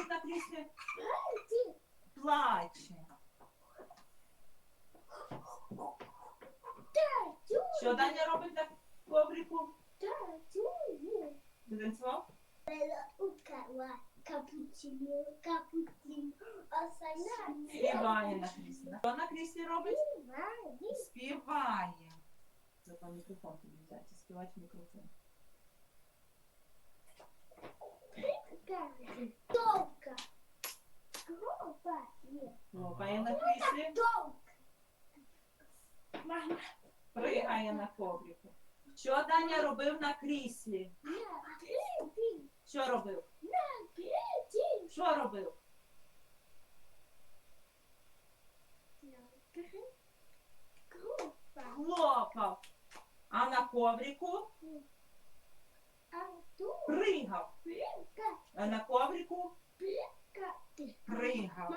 робить на кріслі? Плаче. Що Даня робить на коврику? Ти танцював? Капучино, капучино, осана. Співає на кріслі. Що на кріслі робить? Співає. Зато мікрофон тобі взяти, співати в мікрофон. Хлопає на кріслі. Пригає на коврику. Що Даня робив на кріслі? Що робив? Що робив? Хлопав. А на коврику пригав. А на коврику reja.